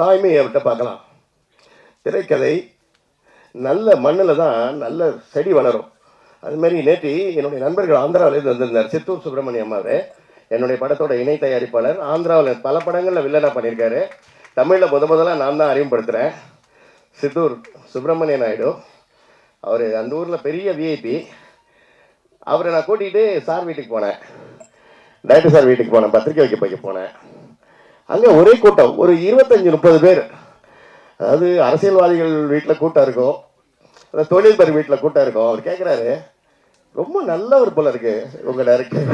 தாய்மையை அவர்கிட்ட பார்க்கலாம். திரைக்கதை நல்ல மண்ணில் தான் நல்ல செடி வளரும். அதுமாரி நேற்று என்னுடைய நண்பர்கள் ஆந்திராவிலேருந்து வந்திருந்தார். சித்தூர் சுப்பிரமணியம் அவர் என்னுடைய படத்தோட இணை தயாரிப்பாளர். ஆந்திராவில் பல படங்களில் வில்லனாக பண்ணியிருக்காரு. தமிழில் முத முதலாக நான் தான் அறிமுகப்படுத்துகிறேன் சித்தூர் சுப்பிரமணிய நாயுடு. அவர் அந்த ஊரில் பெரிய விஐபி அவரை நான் கூட்டிகிட்டு சார் வீட்டுக்கு போனேன். டைரக்டர் சார் வீட்டுக்கு போனேன். பத்திரிக்கை வைக்க போய் போனேன். அங்கே ஒரே கூட்டம் ஒரு இருபத்தஞ்சி முப்பது பேர். அதாவது அரசியல்வாதிகள் வீட்டில் கூட்டம் இருக்கும். அந்த தொழில்பர் வீட்டில் கூட்டம் இருக்கும். அவர் கேட்குறாரு ரொம்ப நல்லவர் போல இருக்கு உங்க டேரக்டர்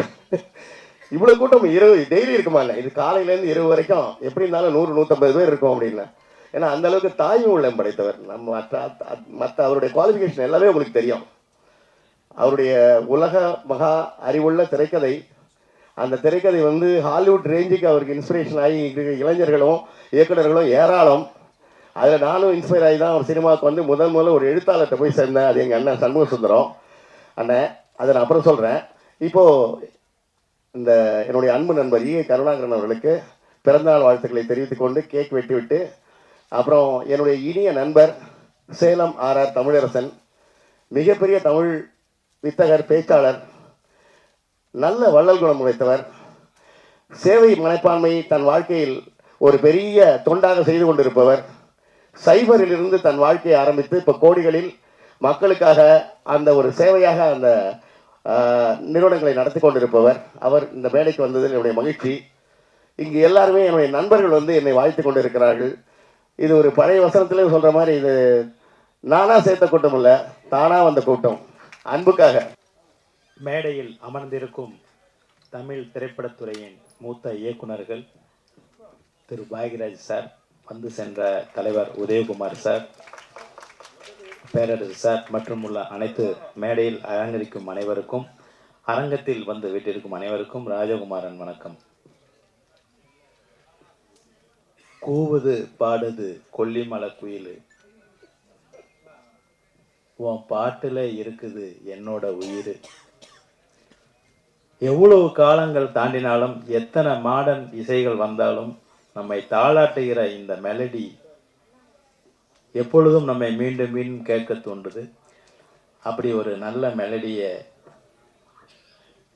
இவ்வளோ கூட்டம் இரவு டெய்லி இருக்குமா இல்லை? இது காலையிலேருந்து இரவு வரைக்கும் எப்படி இருந்தாலும் நூறு நூற்றம்பது பேர் இருக்கும் அப்படின்னா. ஏன்னா அந்த அளவுக்கு தாய் உள்ளம் படைத்தவர். நம்ம மற்ற மற்ற அவருடைய குவாலிஃபிகேஷன் எல்லாமே உங்களுக்கு தெரியும். அவருடைய உலக மகா அறிவுள்ள திரைக்கதை அந்த திரைக்கதை வந்து ஹாலிவுட் ரேஞ்சுக்கு அவருக்கு இன்ஸ்பிரேஷன் ஆகி இருக்கிற இளைஞர்களும் இயக்குனர்களும் ஏராளம். அதில் நானும் இன்ஸ்பயர் ஆகி தான் ஒரு சினிமாவுக்கு வந்து முதல் முதல்ல ஒரு எழுத்தாளர்கிட்ட போய் சேர்ந்தேன். அது எங்கள் அண்ணன் சண்முக சுந்தரம் அண்ணன் அதை நான் அப்புறம் சொல்கிறேன் இப்போது இந்த என்னுடைய அன்பு நண்பர் ஈ கருணாகரன் அவர்களுக்கு பிறந்தநாள் வாழ்த்துக்களை தெரிவித்துக் கொண்டு கேக் வெட்டி விட்டு அப்புறம் என்னுடைய இனிய நண்பர் சேலம் ஆர்ஆர் தமிழரசன் மிகப்பெரிய தமிழ் வித்தகர் பேச்சாளர் நல்ல வள்ளல் குணம் உடைத்தவர். சேவை மனப்பான்மையை தன் வாழ்க்கையில் ஒரு பெரிய தொண்டாக செய்து கொண்டிருப்பவர். சைபரிலிருந்து தன் வாழ்க்கையை ஆரம்பித்து இப்போ கோடிகளில் மக்களுக்காக அந்த ஒரு சேவையாக அந்த நிறுவனங்களை நடத்தி கொண்டிருப்பவர். அவர் இந்த மேடைக்கு வந்ததில் என்னுடைய மகிழ்ச்சி. இங்கு எல்லாருமே என்னுடைய நண்பர்கள் வந்து என்னை வாழ்த்து கொண்டிருக்கிறார்கள். இது ஒரு பழைய வசனத்திலே சொல்கிற மாதிரி இது நானாக சேர்த்த கூட்டம் இல்லை தானாக வந்த கூட்டம். அன்புக்காக. மேடையில் அமர்ந்திருக்கும் தமிழ் திரைப்படத்துறையின் மூத்த இயக்குனர்கள் திரு பாக்யராஜ் சார் வந்து சென்ற தலைவர் உதயகுமார் சார் பேரரசு சார் மற்றும் உள்ள அனைத்து மேடையில் அலங்கரிக்கும் அனைவருக்கும் அரங்கத்தில் வந்து வீட்டிற்கும் அனைவருக்கும் ராஜகுமாரன் வணக்கம். கூவுது பாடுது கொல்லிமலை குயிலு. உன் பாட்டில் இருக்குது என்னோட உயிர். எவ்வளவு காலங்கள் தாண்டினாலும் எத்தனை மாடர்ன் இசைகள் வந்தாலும் நம்மை தாளாட்டுகிற இந்த மெலடி எப்பொழுதும் நம்மை மீண்டும் மீண்டும் கேட்க தோன்றுது அப்படி ஒரு நல்ல மெலடியை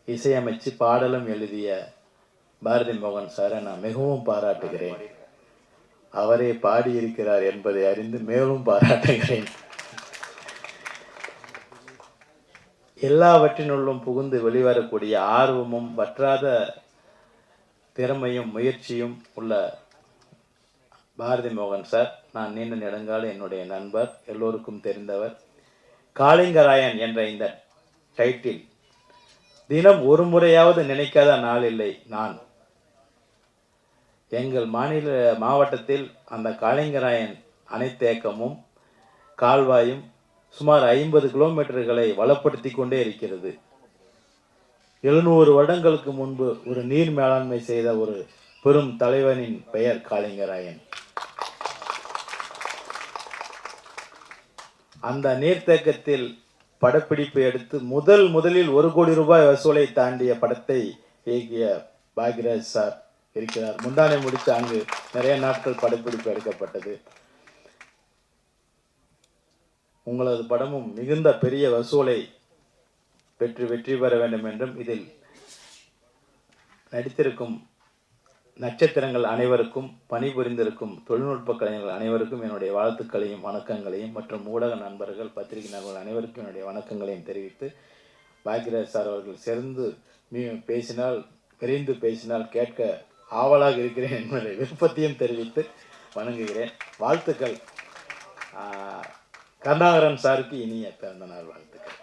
இசையமைச்சு பாடலும் எழுதிய பாரதி மோகன் சாரை நான் மிகவும் பாராட்டுகிறேன். அவரே பாடியிருக்கிறார் என்பதை அறிந்து மேலும் பாராட்டுகிறேன். எல்லாவற்றினுள்ளும் புகுந்து வெளிவரக்கூடிய ஆர்வமும் வற்றாத திறமையும் முயற்சியும் உள்ள பாரதி மோகன் சார். நான் நீண்ட நெடுங்கால என்னுடைய நண்பர் எல்லோருக்கும் தெரிந்தவர். காளிங்கராயன் என்ற இந்த டைட்டில் தினம் ஒரு முறையாவது நினைக்காத நாள் இல்லை நான். எங்கள் மாநில மாவட்டத்தில் அந்த காளிங்கராயன் அணைத்தேக்கமும் கால்வாயும் சுமார் ஐம்பது கிலோமீட்டர்களை வளப்படுத்தி கொண்டே இருக்கிறது. எழுநூறு வருடங்களுக்கு முன்பு ஒரு நீர் மேலாண்மை செய்த ஒரு பெரும் தலைவனின் பெயர் காளிங்கராயன். அந்த நீர்த்தேக்கத்தில் படப்பிடிப்பு எடுத்து முதல் முதலில் ஒரு கோடி ரூபாய் வசூலை தாண்டிய படத்தை இயக்கிய பாக்யராஜ் சார் இருக்கிறார். முந்தானை முடித்து அங்கு நிறைய நாட்கள் படப்பிடிப்பு எடுக்கப்பட்டது. உங்களது படமும் மிகுந்த பெரிய வசூலை பெற்று வெற்றி பெற வேண்டும் என்றும் இதில் நடித்திருக்கும் நட்சத்திரங்கள் அனைவருக்கும் பணிபுரிந்திருக்கும் தொழில்நுட்ப கலைஞர்கள் அனைவருக்கும் என்னுடைய வாழ்த்துக்களையும் வணக்கங்களையும் மற்றும் ஊடக நண்பர்கள் பத்திரிகை நண்பர்கள் அனைவருக்கும் என்னுடைய வணக்கங்களையும் தெரிவித்து பாக்யராஜ் சார் அவர்கள் சேர்ந்து மீ பேசினால் விரைந்து பேசினால் கேட்க ஆவலாக இருக்கிறேன் என்பதை விருப்பத்தையும் தெரிவித்து வணங்குகிறேன். வாழ்த்துக்கள். கந்தாகரன் சாருக்கு இனிய பிறந்த நாள் வாழ்த்துக்கள்.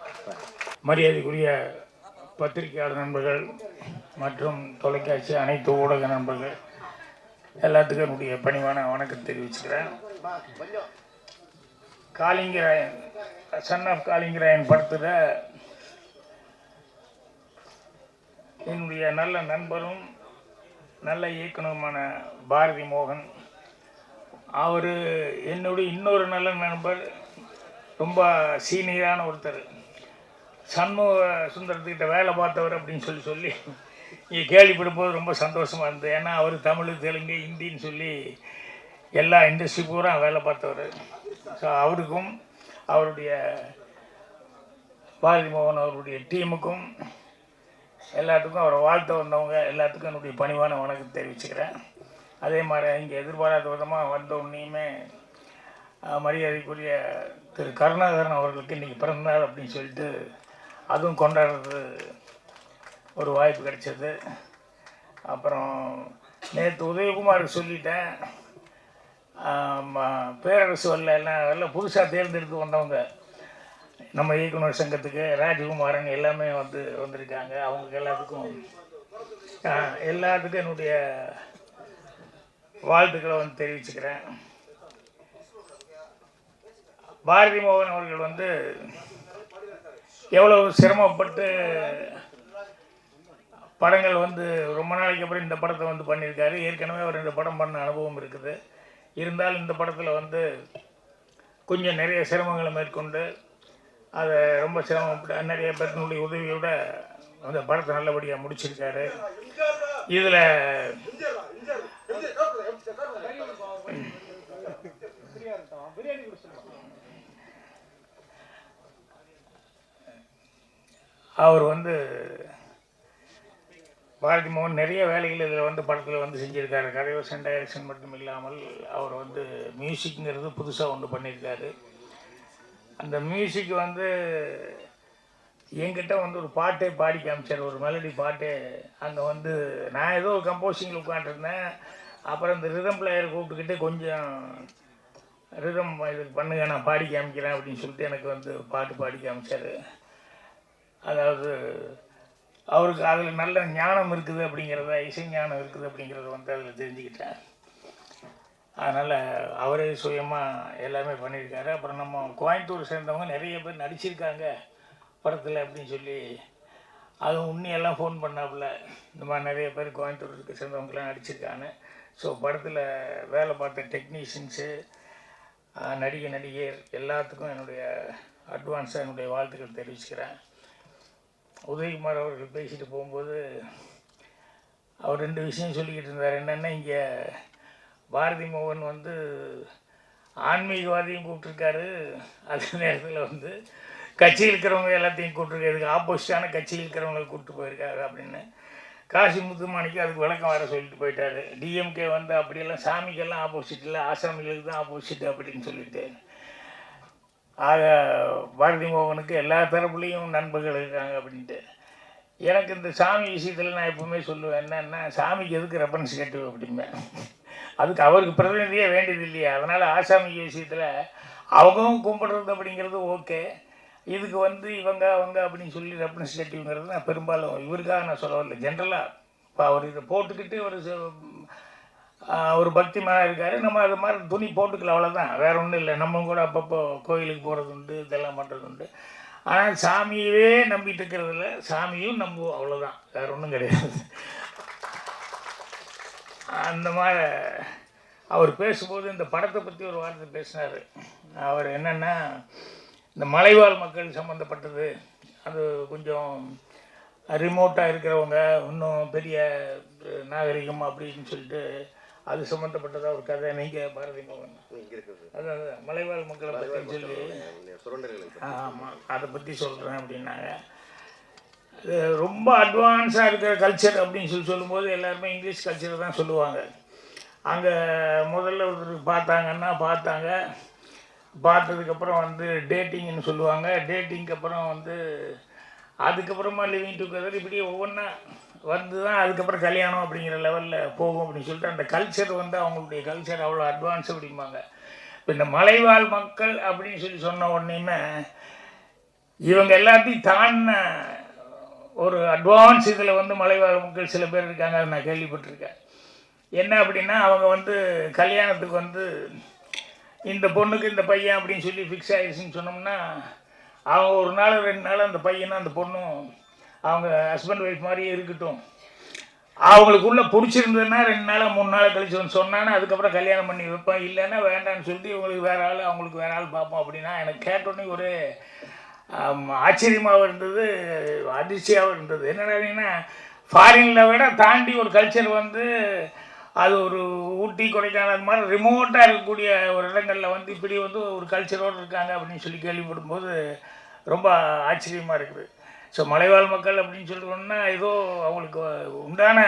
மரியாதைக்குரிய பத்திரிகையாளர் நண்பர்கள் மற்றும் தொலைக்காட்சி அனைத்து ஊடக நண்பர்கள் எல்லாத்துக்கும் என்னுடைய பணிவான வணக்கம் தெரிவிச்சுக்கிறேன். காளிங்கராயன் சன் ஆஃப் காளிங்கராயன் படத்தில் என்னுடைய நல்ல நண்பரும் நல்ல இயக்குனருமான பாரதி மோகன் அவர் என்னுடைய இன்னொரு நல்ல நண்பர் ரொம்ப சீனியரான ஒருத்தர். சண்முக சுந்தரத்துக்கிட்ட வேலை பார்த்தவர் அப்படின்னு சொல்லி சொல்லி இங்கே கேள்விப்படும்போது ரொம்ப சந்தோஷமாக இருந்தது. ஏன்னா அவர் தமிழ் தெலுங்கு ஹிந்தின்னு சொல்லி எல்லா இண்டஸ்ட்ரி பூரா வேலை பார்த்தவர். ஸோ அவருக்கும் அவருடைய பாரதி மோகன் அவருடைய டீமுக்கும் எல்லாத்துக்கும் அவரை வாழ்த்த வந்தவங்க எல்லாத்துக்கும் என்னுடைய பணிவான வணக்கம் தெரிவிச்சுக்கிறேன். அதே மாதிரி இங்கே எதிர்பாராத விதமாக வந்த உன்னையுமே மரியாதைக்குரிய திரு கருணாகரன் அவர்களுக்கு இன்றைக்கி பிறந்தநாள் அப்படின்னு சொல்லிட்டு அதுவும் கொண்டாடுறது ஒரு வாய்ப்பு கிடைச்சது. அப்புறம் நேற்று உதயகுமாருக்கு சொல்லிட்டேன். பேரரசு வரல எல்லாம் எல்லாம் புதுசாக தேர்ந்தெடுத்து வந்தவங்க. நம்ம இயக்குனர் சங்கத்துக்கு ராஜகுமாரன் எல்லாமே வந்து வந்திருக்காங்க. அவங்களுக்கு எல்லாத்துக்கும் எல்லாத்துக்கும் என்னுடைய வாழ்த்துக்களை வந்து தெரிவிச்சுக்கிறேன். பாரதி மோகன் அவர்கள் வந்து எவ்வளவு சிரமப்பட்டு படங்கள் வந்து ரொம்ப நாளைக்கு அப்புறம் இந்த படத்தை வந்து பண்ணியிருக்காரு. ஏற்கனவே அவர் இந்த படம் பண்ண அனுபவம் இருக்குது. இருந்தாலும் இந்த படத்தில் வந்து கொஞ்சம் நிறைய சிரமங்களை மேற்கொண்டு அதை ரொம்ப சிரமப்பட்டு நிறைய பேர்த்தினுடைய உதவியோட அந்த படத்தை நல்லபடியாக முடிச்சிருக்காரு. இதில் அவர் வந்து பாரதி மோகன் நிறைய வேலைகள் இதில் வந்து படத்தில் வந்து செஞ்சுருக்காரு. கதைவசன் டைரக்ஷன் மட்டும் இல்லாமல் அவர் வந்து மியூசிக்ங்கிறது புதுசாக ஒன்று பண்ணியிருக்காரு. அந்த மியூசிக் வந்து என்கிட்ட வந்து ஒரு பாட்டே பாடி காமிச்சார். ஒரு மெலடி பாட்டே. அங்கே வந்து நான் ஏதோ ஒரு கம்போசிங்கில் உட்காந்துருந்தேன் அப்புறம் இந்த ரிதம் பிளேயர் கூப்பிட்டுக்கிட்டு கொஞ்சம் ரிதம் இது பண்ணுங்க நான் பாடி காமிக்கிறேன் அப்படின்னு சொல்லிட்டு எனக்கு வந்து பாட்டு பாடி காமிச்சார். அதாவது அவருக்கு அதில் நல்ல ஞானம் இருக்குது அப்படிங்கிறத இசை ஞானம் இருக்குது அப்படிங்கிறத வந்து அதில் தெரிஞ்சுக்கிட்டேன் அதனால் அவரே சுயமாக எல்லாமே பண்ணியிருக்காரு. அப்புறம் நம்ம கோயம்புத்தூர் சேர்ந்தவங்க நிறைய பேர் நடிச்சிருக்காங்க படத்தில் அப்படின்னு சொல்லி அதுவும் உண்மையெல்லாம் ஃபோன் பண்ணாப்புல. இந்த மாதிரி நிறைய பேர் கோயம்புத்தூருக்கு சேர்ந்தவங்களாம் நடிச்சிருக்காங்க. ஸோ படத்தில் வேலை பார்த்த டெக்னீஷியன்ஸு நடிகை நடிகர் எல்லாத்துக்கும் என்னுடைய அட்வான்ஸாக என்னுடைய வாழ்த்துக்கள் தெரிவிச்சுக்கிறேன். உதயகுமார் அவர்கள் பேசிட்டு போகும்போது அவர் ரெண்டு விஷயம் சொல்லிக்கிட்டு இருந்தார். என்னென்னா இங்கே பாரதி மோகன் வந்து ஆன்மீகவாதியும் கூப்பிட்ருக்காரு அதே நேரத்தில் வந்து கட்சியில் இருக்கிறவங்க எல்லாத்தையும் கூப்பிட்டுருக்காரு. இதுக்கு ஆப்போசிட்டான கட்சியில் இருக்கிறவங்களை கூப்பிட்டு போயிருக்காரு அப்படின்னு. காசி முத்துமாணிக்கு அதுக்கு விளக்கம் வர சொல்லிட்டு போயிட்டாரு. டிஎம்கே வந்து அப்படியெல்லாம் சாமிக்கெல்லாம் ஆப்போசிட் இல்லை ஆசாமிகளுக்கு தான் ஆப்போசிட் அப்படின்னு சொல்லிட்டு ஆக பாரதி மோகனுக்கு எல்லா தரப்புலேயும் நண்பர்கள் இருக்காங்க அப்படின்ட்டு. எனக்கு இந்த சாமி விஷயத்தில் நான் எப்பவுமே சொல்லுவேன் என்னென்னா சாமிக்கு எதுக்கு ரெஃபரன்ஸ் கேட்டு அப்படிம்பேன் அதுக்கு அவருக்கு பிரதிநிதியே வேண்டியது இல்லையா. அதனால் ஆசாமி விஷயத்தில் அவங்களும் கும்பிடுறது அப்படிங்கிறது ஓகே. இதுக்கு வந்து இவங்க அவங்க அப்படின்னு சொல்லி ரெப்ரஸன்டேட்டிவ்ங்கிறது நான் பெரும்பாலும் இவருக்காக நான் சொல்ல வரல ஜென்ரலாக இப்போ அவர் இதை போட்டுக்கிட்டு ஒரு ச- ஒரு பக்திமராக இருக்கார். நம்ம அது மாதிரி துணி போட்டுக்கலாம் அவ்வளோதான் வேற ஒன்றும் இல்லை. நம்ம கூட அப்பப்போ கோயிலுக்கு போகிறது உண்டு இதெல்லாம் பண்ணுறது உண்டு ஆனால் சாமியவே நம்பிட்டு இருக்கிறதில்ல சாமியும் நம்புவோம் அவ்வளோதான் வேற ஒன்றும் கிடையாது. அந்த மாதிரி அவர் பேசும்போது இந்த படத்தை பற்றி ஒரு வார்த்தை பேசினார். அவர் என்னென்னா இந்த மலைவாழ் மக்கள் சம்மந்தப்பட்டது அது கொஞ்சம் ரிமோட்டாக இருக்கிறவங்க இன்னும் பெரிய நாகரிகம் அப்படின்னு சொல்லிட்டு அது சம்மந்தப்பட்டதா ஒரு கதை நீங்கள் பாரதி மோகன் அதான் மலைவாழ் மக்களை பற்றி சொல்லி. ஆமாம் அதை பற்றி சொல்கிறேன் அப்படின்னாங்க. ரொம்ப அட்வான்ஸாக இருக்கிற கல்ச்சர் அப்படின்னு சொல்லி சொல்லும்போது எல்லாருமே இங்கிலீஷ் கல்ச்சரை தான் சொல்லுவாங்க. அங்கே முதல்ல ஒருத்தர் பார்த்தாங்கன்னா பார்த்தாங்க. பார்த்ததுக்கப்புறம் வந்து டேட்டிங்னு சொல்லுவாங்க. டேட்டிங்க்கு அப்புறம் வந்து அதுக்கப்புறமா லிவிங் டுகெதர் இப்படி ஒவ்வொன்றா வந்து தான் அதுக்கப்புறம் கல்யாணம் அப்படிங்கிற லெவலில் போகும் அப்படின்னு சொல்லிட்டு அந்த கல்ச்சர் வந்து அவங்களுடைய கல்ச்சர் அவ்வளோ அட்வான்ஸ் அப்படிம்பாங்க. இப்போ இந்த மலைவாழ் மக்கள் அப்படின்னு சொல்லி சொன்ன உடனேயுமே இவங்க எல்லாத்தையும் தாண்டின ஒரு அட்வான்ஸ் இதில் வந்து மலைவாழ் மக்கள் சில பேர் இருக்காங்க அதை நான் கேள்விப்பட்டிருக்கேன். என்ன அப்படின்னா அவங்க வந்து கல்யாணத்துக்கு வந்து இந்த பொண்ணுக்கு இந்த பையன் அப்படின்னு சொல்லி ஃபிக்ஸ் ஆகிடுச்சின்னு சொன்னோம்னா அவங்க ஒரு நாள் ரெண்டு நாள் அந்த பையனும் அந்த பொண்ணும் அவங்க ஹஸ்பண்ட் ஒய்ஃப் மாதிரியே இருக்கட்டும். அவங்களுக்குள்ள பிடிச்சிருந்ததுன்னா ரெண்டு நாளாக மூணு நாள் கழிச்சு வந்து சொன்னான்னா அதுக்கப்புறம் கல்யாணம் பண்ணி வைப்பேன். இல்லைன்னா வேண்டாம்னு சொல்லிட்டு இவங்களுக்கு வேற ஆள் அவங்களுக்கு வேற ஆள் பார்ப்போம் அப்படின்னா எனக்கு கேட்டோன்னே ஒரு ஆச்சரியமாகவும் இருந்தது அதிர்ச்சியாகவும் இருந்தது. என்னடாங்கன்னா ஃபாரினில் விட தாண்டி ஒரு கல்ச்சர் வந்து அது ஒரு ஊட்டி கொடைக்கானல் அது மாதிரி ரிமோட்டாக இருக்கக்கூடிய ஒரு இடங்களில் வந்து இப்படி வந்து ஒரு கல்ச்சரோடு இருக்காங்க அப்படின்னு சொல்லி கேள்விப்படும்போது ரொம்ப ஆச்சரியமாக இருக்குது. ஸோ மலைவாழ் மக்கள் அப்படின்னு சொல்லிட்டோம்னா ஏதோ அவங்களுக்கு உண்டான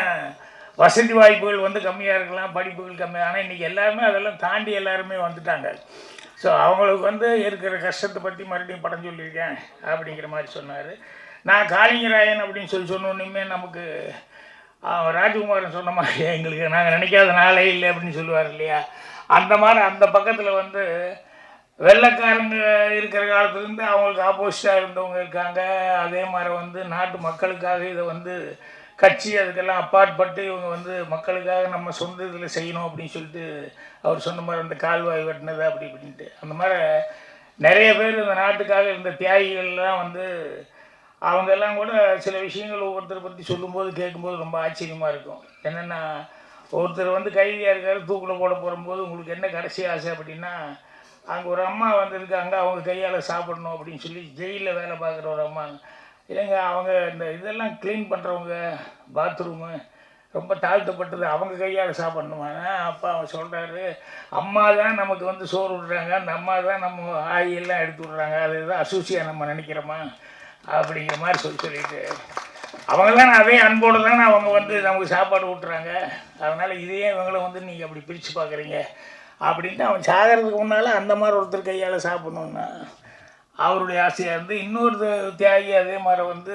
வசதி வாய்ப்புகள் வந்து கம்மியாக இருக்கலாம் படிப்புகள் கம்மியாக ஆனால் இன்றைக்கி எல்லாருமே அதெல்லாம் தாண்டி எல்லாருமே வந்துட்டாங்க. ஸோ அவங்களுக்கு வந்து இருக்கிற கஷ்டத்தை பற்றி மறுபடியும் படம் சொல்லியிருக்கேன் அப்படிங்கிற மாதிரி சொன்னார். நான் காளிங்கராயன் அப்படின்னு சொல்லி சொன்னோன்னுமே நமக்கு ராஜகுமாரன் சொன்ன மாதிரி எங்களுக்கு நாங்கள் நினைக்காத நாளே இல்லை அப்படின்னு சொல்லுவார் இல்லையா? அந்த மாதிரி அந்த பக்கத்தில் வந்து வெள்ளக்காரங்க இருக்கிற காலத்துலேருந்து அவங்களுக்கு ஆப்போசிட்டாக இருந்தவங்க இருக்காங்க. அதே மாதிரி வந்து நாட்டு மக்களுக்காக இதை வந்து கட்சி அதுக்கெல்லாம் அப்பாற்பட்டு இவங்க வந்து மக்களுக்காக நம்ம சொந்த இதில் செய்யணும் அப்படின்னு சொல்லிட்டு அவர் சொன்ன மாதிரி அந்த கால்வாய் வெட்டினது அப்படி இப்படின்ட்டு. அந்த மாதிரி நிறைய பேர் இந்த நாட்டுக்காக இருந்த தியாகிகள்லாம் வந்து அவங்க எல்லாம் கூட சில விஷயங்கள் ஒவ்வொருத்தரை பற்றி சொல்லும்போது கேட்கும்போது ரொம்ப ஆச்சரியமாக இருக்கும். என்னென்னா ஒருத்தர் வந்து கைதியாக இருக்காரு தூக்கில் போட போகும்போது உங்களுக்கு என்ன கடைசி ஆசை அப்படின்னா அங்கே ஒரு அம்மா வந்திருக்காங்க அவங்க கையால் சாப்பிடணும் அப்படின்னு சொல்லி ஜெயிலில் வேலை பார்க்குற ஒரு அம்மா. இல்லைங்க அவங்க இந்த இதெல்லாம் க்ளீன் பண்ணுறவங்க பாத்ரூமு ரொம்ப தாழ்த்தப்பட்டது அவங்க கையால் சாப்பிடணுமா. அப்பா அவன் சொல்கிறாரு அம்மா தான் நமக்கு வந்து சோறு விடுறாங்க அந்த அம்மா தான் நம்ம ஆயெல்லாம் எடுத்து விட்றாங்க அது தான் அசூசியாக நம்ம நினைக்கிறோமா? அப்படிங்கிற மாதிரி சொல்லி சொல்லிட்டு அவங்க தான் அதே அன்போடு தானே அவங்க வந்து நமக்கு சாப்பாடு ஊட்டுறாங்க. அதனால் இதையே இவங்களும் வந்து நீங்கள் அப்படி பிரித்து பார்க்குறீங்க. அப்படின்ட்டு அவன் சாகிறதுக்கு முன்னால் அந்த மாதிரி ஒருத்தர் கையால் சாப்பிடணுன்னா அவருடைய ஆசையாக இருந்து இன்னொரு தியாகி அதே மாதிரி வந்து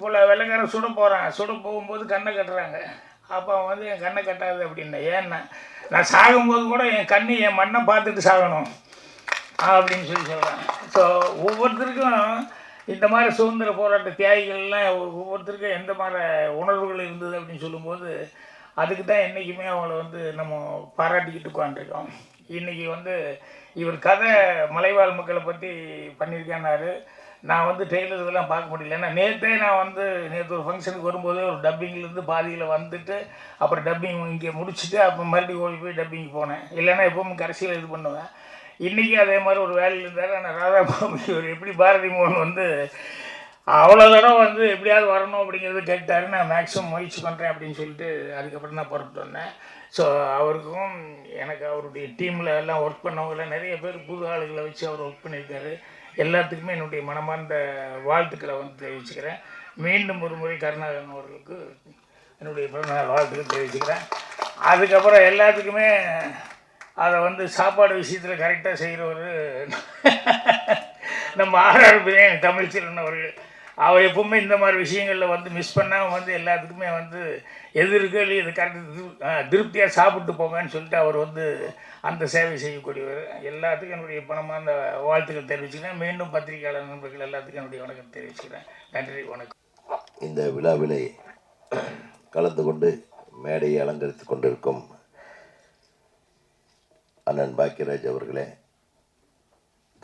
போல் வெள்ளைக்காரன் சுட போகிறான் சுட போகும்போது கண்ணை கட்டுறாங்க. அப்போ அவன் வந்து என் கண்ணை கட்டாது அப்படின்னா ஏன்னா நான் சாகும்போது கூட என் கண்ணு என் மண்ணை பார்த்துட்டு சாகணும் அப்படின்னு சொல்லி சொல்கிறேன் ஸோ ஒவ்வொருத்தருக்கும் இந்த மாதிரி சுதந்திர போராட்ட தியாகிகள்லாம் ஒவ்வொருத்தருக்கும் எந்த மாதிரி உணர்வுகள் இருந்தது அப்படின்னு சொல்லும்போது அதுக்கு தான் என்றைக்குமே அவங்கள வந்து நம்ம பாராட்டிக்கிட்டு உட்காந்துருக்கோம் இன்றைக்கி வந்து இவர் கதை மலைவாழ் மக்களை பற்றி பண்ணியிருக்கேன்னாரு நான் வந்து டெய்லர் இதெல்லாம் பார்க்க முடியல. ஏன்னா நேற்றே நான் வந்து நேற்று ஒரு ஃபங்க்ஷனுக்கு வரும்போதே ஒரு டப்பிங்லேருந்து பாதியில் வந்துட்டு அப்புறம் டப்பிங் இங்கே முடிச்சுட்டு அப்புறம் மறுபடியும் ஓடி போய் டப்பிங் போனேன். இல்லைன்னா எப்பவும் கடைசியில் இது பண்ணுவேன். இன்றைக்கி அதே மாதிரி ஒரு வேலையில் இருந்தார். ஆனால் ராதாபாபு இவர் எப்படி பாரதி மோகன் வந்து அவ்வளோ தடவை வந்து எப்படியாவது வரணும் அப்படிங்கிறது கேட்டார். நான் மேக்ஸிமம் முயற்சி பண்ணுறேன் அப்படின்னு சொல்லிட்டு அதுக்கப்புறம் தான் புறப்பட்டு வந்தேன். ஸோ அவருக்கும் எனக்கு அவருடைய டீமில் எல்லாம் ஒர்க் பண்ணவங்கள நிறைய பேர் புது ஆளுகளை வச்சு அவர் ஒர்க் பண்ணியிருக்காரு. எல்லாத்துக்குமே என்னுடைய மனமார்ந்த வாழ்த்துக்களை வந்து தெரிவிச்சுக்கிறேன். மீண்டும் ஒரு முறை கருணாகரன் அவர்களுக்கு என்னுடைய பிறந்தநாள் வாழ்த்துக்கள் தெரிவிச்சுக்கிறேன். அதுக்கப்புறம் எல்லாத்துக்குமே அதை வந்து சாப்பாடு விஷயத்தில் கரெக்டாக செய்கிறவர் நம்ம ஆர்ஆர் பிரியாணி தமிழ்ச்செல்வன் அவர்கள். அவர் எப்பவுமே இந்த மாதிரி விஷயங்களில் வந்து மிஸ் பண்ணாமல் வந்து எல்லாத்துக்குமே வந்து எது இருக்கோ இல்லையோ இது கரெக்டாக திருப்தியாக சாப்பிட்டு போங்கன்னு சொல்லிட்டு அவர் வந்து அந்த சேவை செய்யக்கூடியவர். எல்லாத்துக்கும் என்னுடைய பணமாக அந்த வாழ்த்துக்கள் தெரிவிச்சுக்கிறேன். மீண்டும் பத்திரிகையாளர் நண்பர்கள் எல்லாத்துக்கும் என்னுடைய வணக்கம் தெரிவிச்சுக்கிறேன். நன்றி வணக்கம். இந்த விழாவிலே கலந்து கொண்டு மேடையை அலங்கரித்து கொண்டிருக்கும் அண்ணன் பாக்கியராஜ் அவர்களே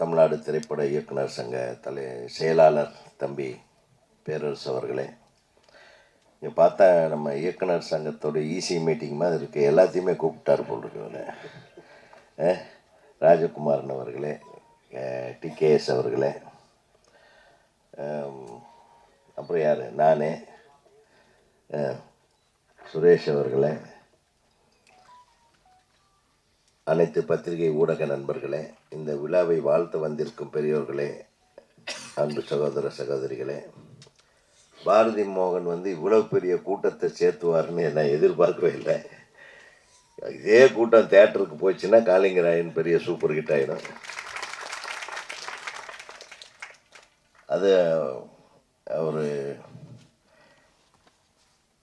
தமிழ்நாடு திரைப்பட இயக்குனர் சங்க தலை செயலாளர் தம்பி பேரரசு அவர்களே. இங்கே பார்த்தா நம்ம இயக்குனர் சங்கத்தோட ஈசி மீட்டிங் மாதிரி இருக்குது எல்லாத்தையுமே கூப்பிட்டாரு போல் இருக்கு ராஜகுமாரன் அவர்களே டிகேஎஸ் அவர்களே. அப்புறம் யார்? நானே. சுரேஷ் அவர்களே. அனைத்து பத்திரிகை ஊடக நண்பர்களே. இந்த விழாவை வாழ்த்து வந்திருக்கும் பெரியோர்களே அன்பு சகோதர சகோதரிகளே பாரதி மோகன் வந்து இவ்வளோ பெரிய கூட்டத்தை சேர்த்துவார்னு நான் எதிர்பார்க்கவே இல்லை. இதே கூட்டம் தேட்டருக்கு போச்சுன்னா காளிங்கராயன் பெரிய சூப்பர் ஹிட் ஆகிடும் அது அவர்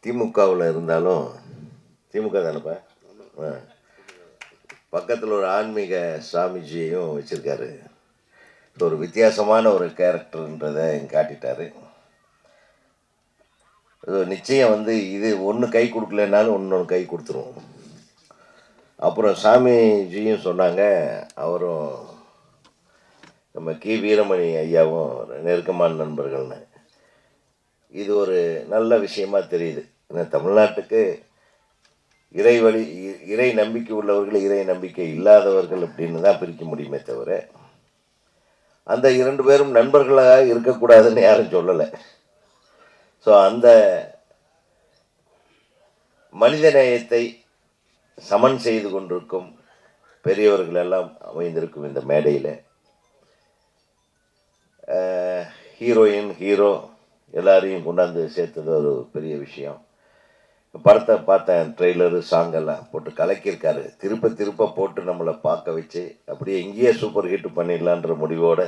திமுகவில் இருந்தாலும் திமுக தானேப்பா? ஆ. பக்கத்தில் ஒரு ஆன்மீக சாமிஜியையும் வச்சுருக்காரு. ஒரு வித்தியாசமான ஒரு கேரக்டர்ன்றதை காட்டிட்டாரு. அது நிச்சயம் வந்து இது ஒன்று கை கொடுக்கலனாலும் இன்னொன்று கை கொடுத்துருவோம் அப்புறம் சாமிஜியும் சொன்னாங்க அவரும் நம்ம கி. வீரமணி ஐயாவும் நெருக்கமான நண்பர்கள்னு. இது ஒரு நல்ல விஷயமா தெரியுது. ஏன்னா தமிழ்நாட்டுக்கு இறை வழி இ- இறை நம்பிக்கை உள்ளவர்கள் இறை நம்பிக்கை இல்லாதவர்கள் அப்படின்னு தான் பிரிக்க முடியுமே தவிர அந்த இரண்டு பேரும் நண்பர்களாக இருக்கக்கூடாதுன்னு யாரும் சொல்லலை. ஸோ அந்த மனித நேயத்தை சமன் செய்து கொண்டிருக்கும் பெரியவர்கள் எல்லாம் அமைந்திருக்கும் இந்த மேடையில். ஹீரோயின் ஹீரோ எல்லாரையும் கொண்டாந்து சேர்த்தது ஒரு பெரிய விஷயம். படத்தை பார்த்தேன் ட்ரெய்லரு சாங்கெல்லாம் போட்டு கலக்கியிருக்காரு. திருப்ப திருப்ப போட்டு நம்மளை பார்க்க வச்சு அப்படியே இங்கேயே சூப்பர் ஹிட் பண்ணிடலான்ற முடிவோடு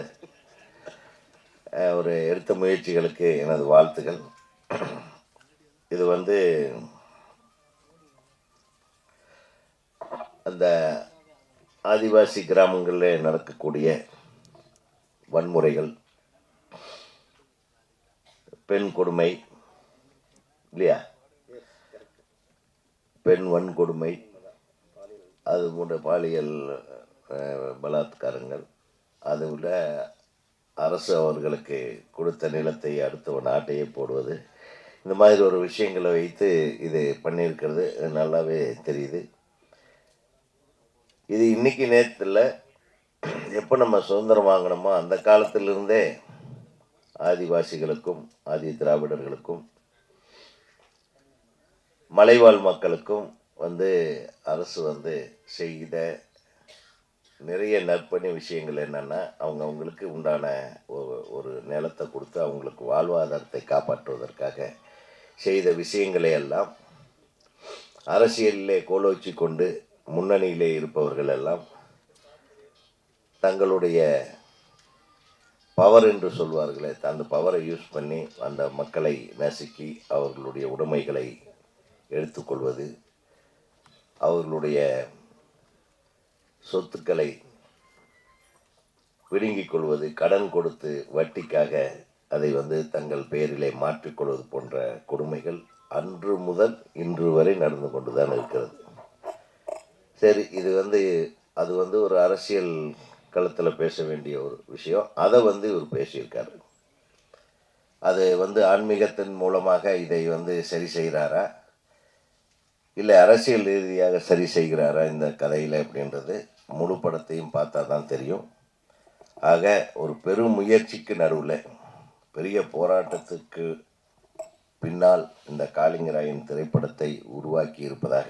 அவர் ஒரு எடுத்த முயற்சிகளுக்கு எனது வாழ்த்துகள். இது வந்து அந்த ஆதிவாசி கிராமங்களில் நடக்கக்கூடிய வன்முறைகள். பெண் கொடுமை இல்லையா? பெண் வன்கொடுமை அது போன்ற பாலியல் பலாத்காரங்கள் அது உள்ள அரசு அவர்களுக்கு கொடுத்த நிலத்தை அடுத்தவன் ஆட்டையே போடுவது இந்த மாதிரி ஒரு விஷயங்களை வைத்து இது பண்ணியிருக்கிறது. நல்லாவே தெரியுது. இது இன்றைக்கி நேரத்தில் எப்போ நம்ம சுதந்திரம் வாங்கினோமோ அந்த காலத்திலிருந்தே ஆதிவாசிகளுக்கும் ஆதி திராவிடர்களுக்கும் மலைவாழ் மக்களுக்கும் வந்து அரசு வந்து செய்த நிறைய நற்பணி விஷயங்கள் என்னென்னா அவங்க அவங்களுக்கு உண்டான ஒரு ஒரு நிலத்தை கொடுத்து அவங்களுக்கு வாழ்வாதாரத்தை காப்பாற்றுவதற்காக செய்த விஷயங்களை எல்லாம் அரசியலிலே கோலோச்சி கொண்டு முன்னணியிலே இருப்பவர்கள் எல்லாம் தங்களுடைய பவர் என்று சொல்வார்களே அந்த பவரை யூஸ் பண்ணி அந்த மக்களை நசுக்கி அவர்களுடைய உடைமைகளை எடுத்துக்கொள்வது. அவர்களுடைய சொத்துக்களை பிடுங்கிக் கொள்வது கடன் கொடுத்து வட்டிக்காக அதை வந்து தங்கள் பெயரிலே மாற்றிக்கொள்வது போன்ற கொடுமைகள் அன்று முதல் இன்று வரை நடந்து கொண்டு தான் இருக்கிறது. சரி இது வந்து அது வந்து ஒரு அரசியல் களத்தில் பேச வேண்டிய ஒரு விஷயம். அதை வந்து இவர் பேசியிருக்காரு. அது வந்து ஆன்மீகத்தின் மூலமாக இதை வந்து சரி செய்கிறாரா? இல்லை அரசியல் ரீதியாக சரி செய்கிறாரா இந்த கதையில் அப்படின்றது முழு படத்தையும் பார்த்தா தான் தெரியும். ஆக ஒரு பெரும் முயற்சிக்கு நடுவில் பெரிய போராட்டத்துக்கு பின்னால் இந்த காளிங்கராயன் திரைப்படத்தை உருவாக்கி இருப்பதாக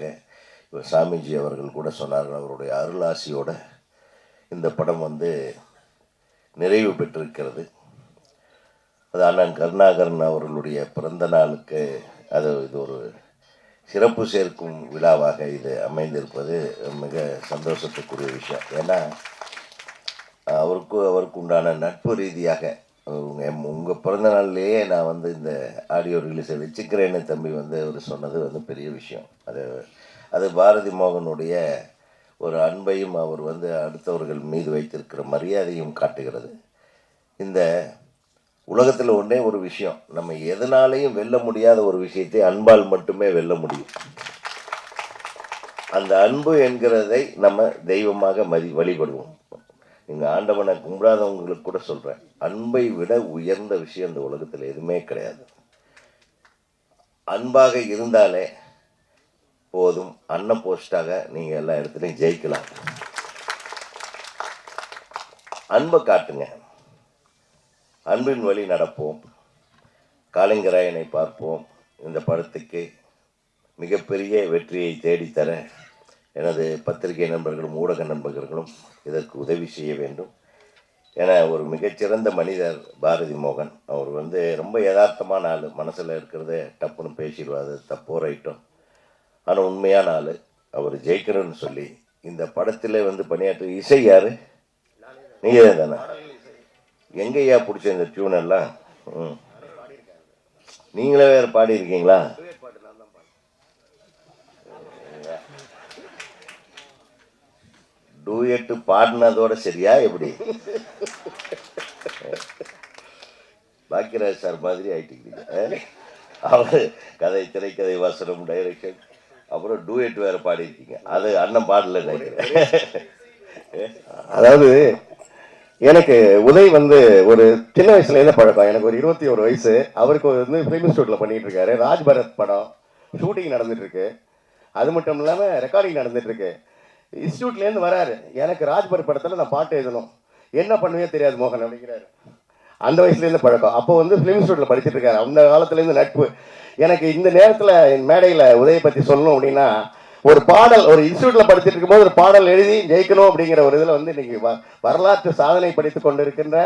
இவர் சாமிஜி அவர்கள் கூட சொன்னார்கள். அவருடைய அருளாசியோட இந்த படம் வந்து நிறைவு பெற்றிருக்கிறது. அது அண்ணன் கருணாகரன் அவர்களுடைய பிறந்த நாளுக்கு அது இது ஒரு சிறப்பு சேர்க்கும் விழாவாக இது அமைந்திருப்பது மிக சந்தோஷத்துக்குரிய விஷயம். ஏன்னா அவருக்கு அவருக்கு உண்டான நட்பு ரீதியாக உங்கள் பிறந்த நாள்லேயே நான் வந்து இந்த ஆடியோ ரிலீஸை வச்சுக்கிறேன்னு தம்பி வந்து அவர் சொன்னது வந்து பெரிய விஷயம். அது அது பாரதி மோகனுடைய ஒரு அன்பையும் அவர் வந்து அடுத்தவர்கள் மீது வைத்திருக்கிற மரியாதையும் காட்டுகிறது. இந்த உலகத்தில் ஒன்றே ஒரு விஷயம். நம்ம எதனாலையும் வெல்ல முடியாத ஒரு விஷயத்தை அன்பால் மட்டுமே வெல்ல முடியும். அந்த அன்பு என்கிறதை நம்ம தெய்வமாக மதி வழிபடுவோம். நீங்கள் ஆண்டவனை கும்பிடாதவங்களுக்கு கூட சொல்கிறேன் அன்பை விட உயர்ந்த விஷயம் இந்த உலகத்தில் எதுவுமே கிடையாது. அன்பாக இருந்தாலே போதும். அன்ன போஸ்டாக நீங்கள் எல்லா இடத்துலையும் ஜெயிக்கலாம். அன்பை காட்டுங்க. அன்பின் வழி நடப்போம். காளிங்கராயனை பார்ப்போம். இந்த படத்துக்கு மிகப்பெரிய வெற்றியை தேடித்தர எனது பத்திரிகை நண்பர்களும் ஊடக நண்பர்களும் இதற்கு உதவி செய்ய வேண்டும். என ஒரு மிகச்சிறந்த மனிதர் பாரதி மோகன். அவர் வந்து ரொம்ப யதார்த்தமான ஆள். மனசில் இருக்கிறத டப்புன்னு பேசிடுவார். தப்போ ரைட்டும் ஆனால் உண்மையான ஆள். அவர் ஜெயிக்கணும்னு சொல்லி இந்த படத்தில் வந்து பணியாற்ற இசை யார்? நீங்கள் தானே? எங்கேயா பிடிச்ச இந்த டியூன் எல்லாம்? ம். நீங்களே வேற பாடியிருக்கீங்களா? டூயட்டு பாடினதோட சரியா எப்படி? பாக்கியராஜ் சார் மாதிரி ஆயிட்டீங்க. அவர் கதை திரைக்கதை வசனம் டைரக்ஷன் அப்புறம் டூயட் வேற பாடியிருக்கீங்க. அது அண்ணன் பாடல நினைக்கிறேன். அதாவது எனக்கு உதய் வந்து ஒரு சின்ன வயசுல இருந்து பழக்கம். எனக்கு ஒரு இருபத்தி ஒரு வயசு. அவருக்கு வந்து ஃபிலிம் இன்ஸ்டியூட்ல பண்ணிட்டு இருக்காரு. ராஜ்பரத் படம் ஷூட்டிங் நடந்துட்டு இருக்கு அது மட்டும் இல்லாம ரெக்கார்டிங் நடந்துட்டு இருக்கு இன்ஸ்டியூட்ல இருந்து வராரு. எனக்கு ராஜ்பரத் படத்துல நான் பாட்டு எழுதணும். என்ன பண்ணுவே தெரியாது மோகன் அப்படிங்கிறாரு. அந்த வயசுல இருந்து பழக்கம். அப்போ வந்து ஃபிலிம் இன்ஸ்டியூட்ல படிச்சுட்டு இருக்காரு. அந்த காலத்துல இருந்து நட்பு. எனக்கு இந்த நேரத்துல என் மேடையில உதயை பத்தி சொல்லணும் அப்படின்னா ஒரு பாடல் ஒரு இன்ஸ்டியூட்ல படிச்சுட்டு இருக்கும்போது ஒரு பாடல் எழுதி ஜெயிக்கணும் அப்படிங்கிற ஒரு இதில் வந்து இன்னைக்கு வ- வரலாற்று சாதனை படித்து கொண்டிருக்கின்ற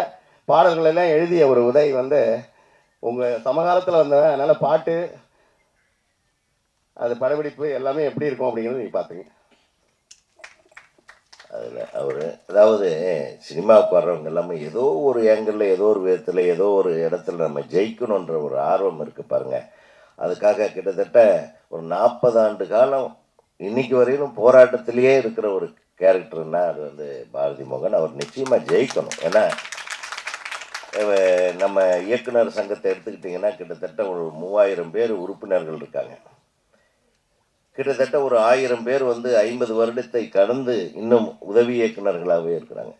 பாடல்கள் எல்லாம் எழுதிய ஒரு உதவி வந்து உங்கள் சமகாலத்தில் வந்தவன் அதனால் பாட்டு அது படப்பிடிப்பு எல்லாமே எப்படி இருக்கும் அப்படிங்கிறது நீங்கள் பார்த்தீங்க அதில் அவர் அதாவது சினிமாவுக்கு வர்றவங்க எல்லாமே ஏதோ ஒரு ஏங்கிளில் ஏதோ ஒரு விதத்தில் ஏதோ ஒரு இடத்துல நம்ம ஜெயிக்கணுன்ற ஒரு ஆர்வம் இருக்குது பாருங்கள் அதுக்காக கிட்டத்தட்ட ஒரு நாற்பது ஆண்டு காலம் இன்னைக்கு வரையிலும் போராட்டத்திலேயே இருக்கிற ஒரு கேரக்டர்னா அது வந்து பாரதி மோகன். அவர் நிச்சயமாக ஜெயிக்கணும். ஏன்னா நம்ம இயக்குனர் சங்கத்தை எடுத்துக்கிட்டிங்கன்னா கிட்டத்தட்ட ஒரு மூவாயிரம் பேர் உறுப்பினர்கள் இருக்காங்க. கிட்டத்தட்ட ஒரு ஆயிரம் பேர் வந்து ஐம்பது வருடத்தை கடந்து இன்னும் உதவி இயக்குனர்களாகவே இருக்கிறாங்க.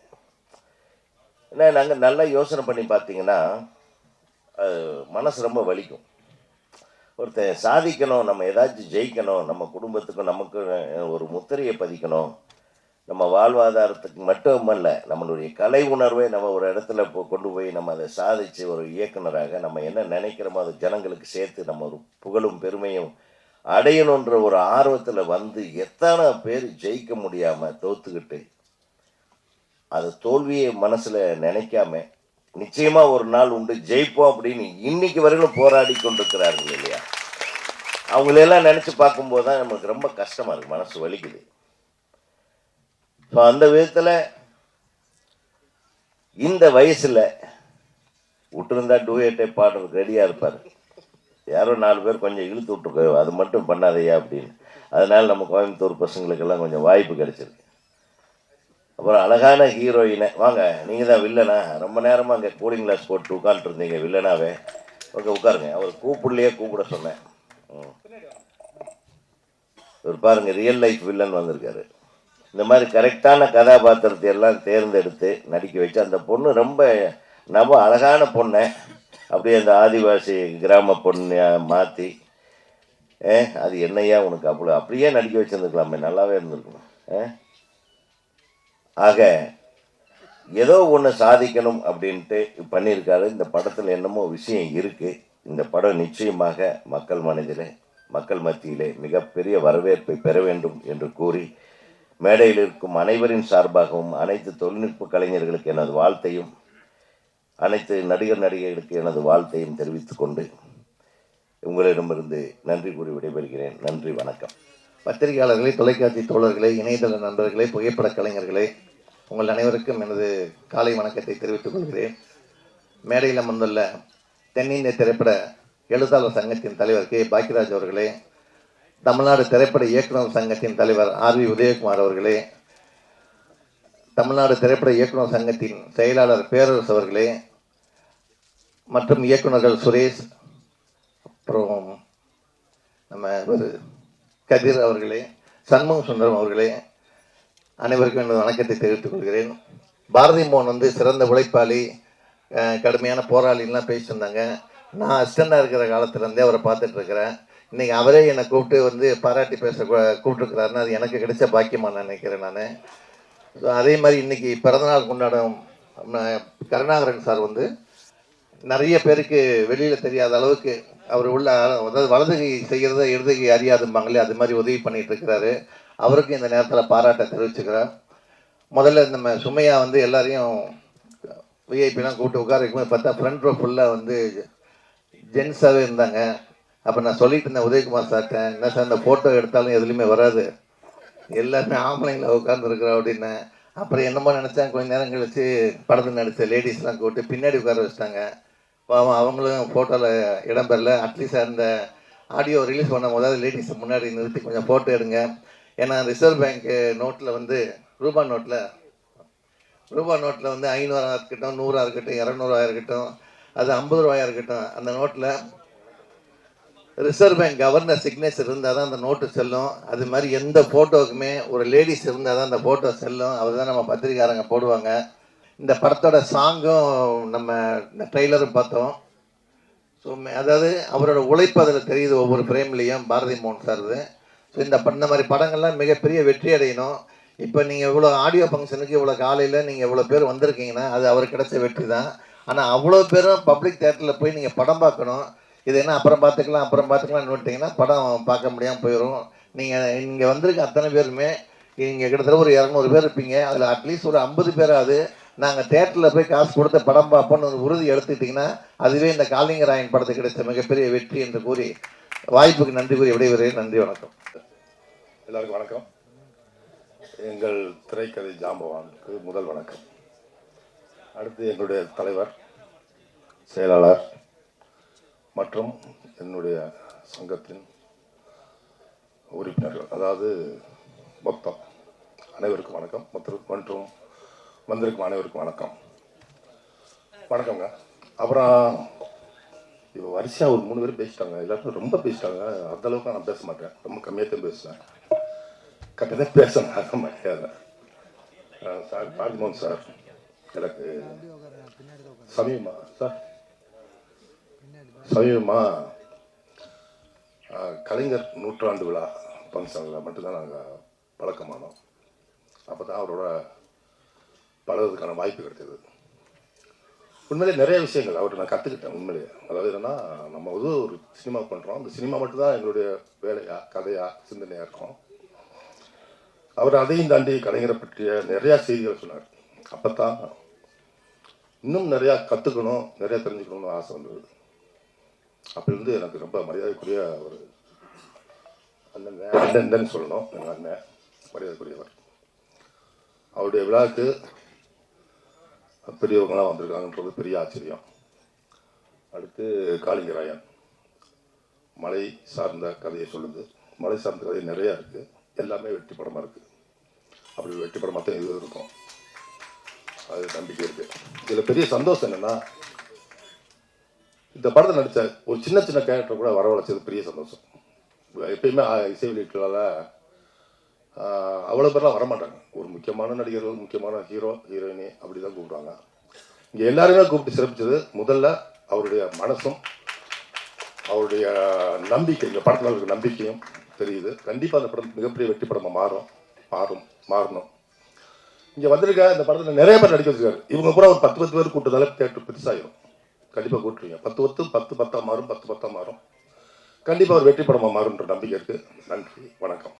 ஏன்னா நாங்கள் நல்லா யோசனை பண்ணி பார்த்தீங்கன்னா மனசு ரொம்ப வலிக்கும். ஒருத்தன் சாதிக்கணும் நம்ம ஏதாச்சும் ஜெயிக்கணும் நம்ம குடும்பத்துக்கும் நமக்கு ஒரு முத்திரையை பதிக்கணும். நம்ம வாழ்வாதாரத்துக்கு மட்டுமல்ல நம்மளுடைய கலை உணர்வை நம்ம ஒரு இடத்துல இப்போ கொண்டு போய் நம்ம அதை சாதித்து ஒரு இயக்குனராக நம்ம என்ன நினைக்கிறோமோ அதை ஜனங்களுக்கு சேர்த்து நம்ம ஒரு புகழும் பெருமையும் அடையணுன்ற ஒரு ஆர்வத்தில் வந்து எத்தனை பேர் ஜெயிக்க முடியாமல் தோத்துக்கிட்டு அது தோல்வியை மனசில் நினைக்காம நிச்சயமாக ஒரு நாள் உண்டு. ஜெயிப்போம் அப்படின்னு இன்னைக்கு வரையிலும் போராடி கொண்டிருக்கிறார்கள் இல்லையா? அவங்களெல்லாம் நினச்சி பார்க்கும்போது தான் நமக்கு ரொம்ப கஷ்டமாக இருக்குது மனசு வலிக்குது. ஸோ அந்த விதத்தில் இந்த வயசில் விட்டுருந்தா டூயட்டை பாடுறதுக்கு ரெடியாக இருப்பார். யாரோ நாலு பேர் கொஞ்சம் இழுத்து விட்டுருக்கோ அது மட்டும் பண்ணாதையா அப்படின்னு. அதனால நம்ம கோயம்புத்தூர் பசங்களுக்கெல்லாம் கொஞ்சம் வாய்ப்பு கிடைச்சிருக்கு. அப்புறம் அழகான ஹீரோயினை. வாங்க நீங்கள் தான் வில்லனா. ரொம்ப நேரமாக அங்கே கூலிங் கிளாஸ் போட்டு உட்காந்துருந்தீங்க வில்லனாவே. ஓகே உட்காருங்க. அவர் கூப்பிடலையே கூப்பிட சொன்னேன். இவர் பாருங்க ரியல் லைஃப் வில்லன் வந்திருக்காரு. இந்த மாதிரி கரெக்டான கதாபாத்திரத்தை எல்லாம் தேர்ந்தெடுத்து நடிக்க வச்சு அந்த பொண்ணு ரொம்ப நம்ம அழகான பொண்ணை அப்படியே அந்த ஆதிவாசி கிராம பொண்ணை மாற்றி ஏ அது என்னையா உனக்கு அவ்வளோ அப்படியே நடிக்க வச்சுருந்துக்கலாமே நல்லாவே இருந்திருக்கும். ஏ? ஆக ஏதோ ஒன்று சாதிக்கணும் அப்படின்ட்டு பண்ணியிருக்காரு. இந்த படத்தில் என்னமோ விஷயம் இருக்குது இந்த படம் நிச்சயமாக மக்கள் மனதில் மக்கள் மத்தியிலே மிகப்பெரிய வரவேற்பை பெற வேண்டும் என்று கூறி மேடையில் இருக்கும் அனைவரின் சார்பாகவும் அனைத்து தொழில்நுட்ப கலைஞர்களுக்கு எனது வாழ்த்தையும் அனைத்து நடிகர் நடிகைகளுக்கு எனது வாழ்த்தையும் தெரிவித்துக்கொண்டு உங்களிடமிருந்து நன்றி கூறி விடைபெறுகிறேன். நன்றி வணக்கம். பத்திரிகையாளர்களே தொலைக்காட்சி தோழர்களே இணையதள நண்பர்களே புகைப்பட கலைஞர்களே உங்கள் அனைவருக்கும் எனது காலை வணக்கத்தை தெரிவித்துக் கொள்கிறேன். மேடையில் அமர்ந்துள்ள தென்னிந்திய திரைப்பட எழுத்தாளர் சங்கத்தின் தலைவர் கே. பாக்கியராஜ் அவர்களே தமிழ்நாடு திரைப்பட இயக்குனர் சங்கத்தின் தலைவர் ஆர். வி. உதயகுமார் அவர்களே தமிழ்நாடு திரைப்பட இயக்குனர் சங்கத்தின் செயலாளர் பேரரசு அவர்களே மற்றும் இயக்குனர்கள் சுரேஷ் அப்புறம் நம்ம ஒரு கதிர் அவர்களே சண்முக சுந்தரம் அவர்களே அனைவருக்கும் எனது வணக்கத்தை தெரிவித்துக் கொள்கிறேன். பாரதி மோகன் வந்து சிறந்த உழைப்பாளி கடுமையான போராளின்லாம் பேசியிருந்தாங்க இருந்தாங்க. நான் அசிஸ்டண்டாக இருக்கிற காலத்துலேருந்தே அவரை பார்த்துட்டு இருக்கிறேன். இன்றைக்கி அவரே என்னை கூப்பிட்டு வந்து பாராட்டி பேச கூப்பிட்டுருக்கிறாருன்னு அது எனக்கு கிடைச்ச பாக்கியமாக நான் நினைக்கிறேன் நான். ஸோ அதே மாதிரி இன்னைக்கு பிறந்தநாள் கொண்டாடும் கருணாகரன் சார் வந்து நிறைய பேருக்கு வெளியில் தெரியாத அளவுக்கு அவர் உள்ள அதாவது வலதுகை செய்கிறத இடதுகை அறியாதும்பாங்களே அது மாதிரி உதவி பண்ணிட்டு இருக்கிறாரு. அவருக்கும் இந்த நேரத்தில் பாராட்ட தெரிவிச்சுக்கிறார் முதல்ல நம்ம சுமையா வந்து எல்லாரையும் விஐபிலாம் கூப்பிட்டு உட்கார வைக்கும்போது பார்த்தா ஃப்ரண்ட் ரோ ஃபுல்லாக வந்து ஜென்ஸாகவே இருந்தாங்க. அப்போ நான் சொல்லிட்டு இருந்தேன் உதயகுமார் சார்ட்ட என்ன சார் இந்த ஃபோட்டோ எடுத்தாலும் எதுலேயுமே வராது. எல்லாருமே ஆம்பளைங்கள உட்காந்துருக்குறோம் அப்படின்னு. அப்புறம் என்னமோ நினச்சேன் கொஞ்ச நேரம் கழிச்சு படத்தில் நடித்த லேடிஸ்லாம் கூப்பிட்டு பின்னாடி உட்கார வச்சிட்டாங்க. பாவம் அவங்களும் ஃபோட்டோவில் இடம்பெறல அட்லீஸ்ட் அந்த ஆடியோ ரிலீஸ் பண்ணும் போதாவது லேடிஸ் முன்னாடி நிறுத்தி கொஞ்சம் ஃபோட்டோ எடுங்க. ஏன்னா ரிசர்வ் பேங்க் நோட்டில் வந்து ரூபா நோட்டில் ரூபா நோட்டில் வந்து ஐநூறா இருக்கட்டும் நூறா இருக்கட்டும் இரநூறுவா இருக்கட்டும் அது ஐம்பது ரூபாயாக இருக்கட்டும் அந்த நோட்டில் ரிசர்வ் பேங்க் கவர்னர் சிக்னேச்சர் இருந்தால் தான் அந்த நோட்டு செல்லும். அது மாதிரி எந்த ஃபோட்டோவுக்குமே ஒரு லேடிஸ் இருந்தால் தான் அந்த ஃபோட்டோ செல்லும். அவர் தான் நம்ம பத்திரிக்காரங்க போடுவாங்க. இந்த படத்தோட சாங்கும் நம்ம ட்ரெய்லரும் பார்த்தோம். ஸோ அதாவது அவரோட உழைப்பு அதில் தெரியுது ஒவ்வொரு ஃப்ரேம்லேயும் பாரதி மோகன் சார்து ஸோ இந்த ப- இந்த மாதிரி படங்கள்லாம் மிகப்பெரிய வெற்றி அடையணும். இப்போ நீங்கள் இவ்வளோ ஆடியோ ஃபங்க்ஷனுக்கு இவ்வளோ காலையில் நீங்கள் இவ்வளோ பேர் வந்திருக்கீங்கன்னா அது அவருக்கு கிடைச்ச வெற்றி தான். ஆனால் அவ்வளோ பேரும் பப்ளிக் தேட்டரில் போய் நீங்கள் படம் பார்க்கணும். இது என்ன அப்புறம் பார்த்துக்கலாம் அப்புறம் பார்த்துக்கலாம்னு விட்டிங்கன்னா படம் பார்க்க முடியாமல் போயிடும் நீங்கள் இங்கே வந்திருக்க அத்தனை பேருமே நீங்கள் கிட்டத்தட்ட ஒரு இரநூறு பேர் இருப்பீங்க. அதில் அட்லீஸ்ட் ஒரு ஐம்பது பேராது நாங்கள் தேட்டரில் போய் காசு கொடுத்து படம் பார்ப்போம்னு ஒரு உறுதி எடுத்துக்கிட்டிங்கன்னா அதுவே இந்த காலிங்கராயன் படத்துக்கு கிடைச்ச மிகப்பெரிய வெற்றி என்று கூறி வாய்ப்புக்கு நன்றி கூறி விடைபெறுகிறேன். நன்றி வணக்கம். எல்லாருக்கும் வணக்கம். எங்கள் திரைக்கதை ஜாம்பவானுக்கு முதல் வணக்கம். அடுத்து எங்களுடைய தலைவர் செயலாளர் மற்றும் என்னுடைய சங்கத்தின் உறுப்பினர்கள் அதாவது மொத்தம் அனைவருக்கும் வணக்கம். மொத்தம் மற்றும் வந்திருக்கும் அனைவருக்கும் வணக்கம். வணக்கங்க அப்புறம் இப்போ வரிசையாக ஒரு மூணு பேர் பேசிட்டாங்க. எல்லாரும் ரொம்ப பேசிட்டாங்க. அந்த அளவுக்கு நான் பேச மாட்டேன். ரொம்ப கம்மியாக தான் பேசுவேன். கரெக்டாக தான் பேசணும் அந்த சார் ராஜ்மோகன் சார். எனக்கு சமீபமா சார். சமீபமா கலைஞர் நூற்றாண்டு விழா ஃபங்க்ஷனில் மட்டும்தான் நாங்கள் பழக்கமானோம். அப்போ தான் அவரோட பழகுறதுக்கான வாய்ப்பு கிடைச்சது உண்மையிலே நிறைய விஷயங்கள் அவர்கிட்ட நான் கற்றுக்கிட்டேன் உண்மையிலேயே. அதாவது என்னன்னா நம்ம வந்து ஒரு சினிமா பண்ணுறோம் அந்த சினிமா மட்டும்தான் எங்களுடைய வேலையா கதையா சிந்தனையாக இருக்கும். அவர் அதையும் தாண்டி கலைஞரை பற்றிய நிறையா செய்திகள் சொன்னார். அப்போ தான் இன்னும் நிறையா கற்றுக்கணும் நிறையா தெரிஞ்சுக்கணும்னு ஆசை வந்தது. அப்போலேருந்து எனக்கு ரொம்ப மரியாதைக்குரிய ஒரு அண்ணன் அண்ணன் சொல்லணும். எங்கள் அண்ணன் மரியாதைக்குரியவர். அவருடைய விழாவுக்கு பெரியவங்களாம் வந்திருக்காங்கன்றது பெரிய ஆச்சரியம். அடுத்து காளிங்கராயன். மலை சார்ந்த கதையை சொல்லுது. மலை சார்ந்த கதை நிறையா இருக்குது எல்லாமே வெற்றி படமாக இருக்குது அப்படி வெற்றி படமாக தான் இது இருக்கும். அது நம்பிக்கை இருக்குது இதில் பெரிய சந்தோஷம் என்னென்னா இந்த படத்தில் நடித்த ஒரு சின்ன சின்ன கேரக்டர் கூட வரவழைச்சது பெரிய சந்தோஷம். எப்பயுமே இசை வெளியீட்டுலால அவ்வளோ பேர்லாம் வரமாட்டாங்க. ஒரு முக்கியமான நடிகர்கள் முக்கியமான ஹீரோ ஹீரோயினி அப்படி தான் கூப்பிடுவாங்க. இங்கே எல்லாருமே கூப்பிட்டு சிறப்பிச்சது முதல்ல அவருடைய மனசும் அவருடைய நம்பிக்கை இந்த படத்தில் அவருக்கு நம்பிக்கையும் தெரியுது. கண்டிப்பாக அந்த படம் மிகப்பெரிய வெற்றி படமாக மாறும் மாறும் மாறணும். இங்கே வந்திருக்க இந்த படத்தில் நிறைய பேர் நடிக்க வச்சிருக்காரு. இவங்க கூட ஒரு பத்து பத்து பேர் கூட்டத்தால தேட்டர் பெருசாகிடும் கண்டிப்பாக கூட்டுருவீங்க பத்து பத்து பத்து பத்தாக மாறும் பத்து பத்தாக மாறும். கண்டிப்பாக ஒரு வெற்றி படமாக மாறுன்ற நம்பிக்கை இருக்குது நன்றி வணக்கம்.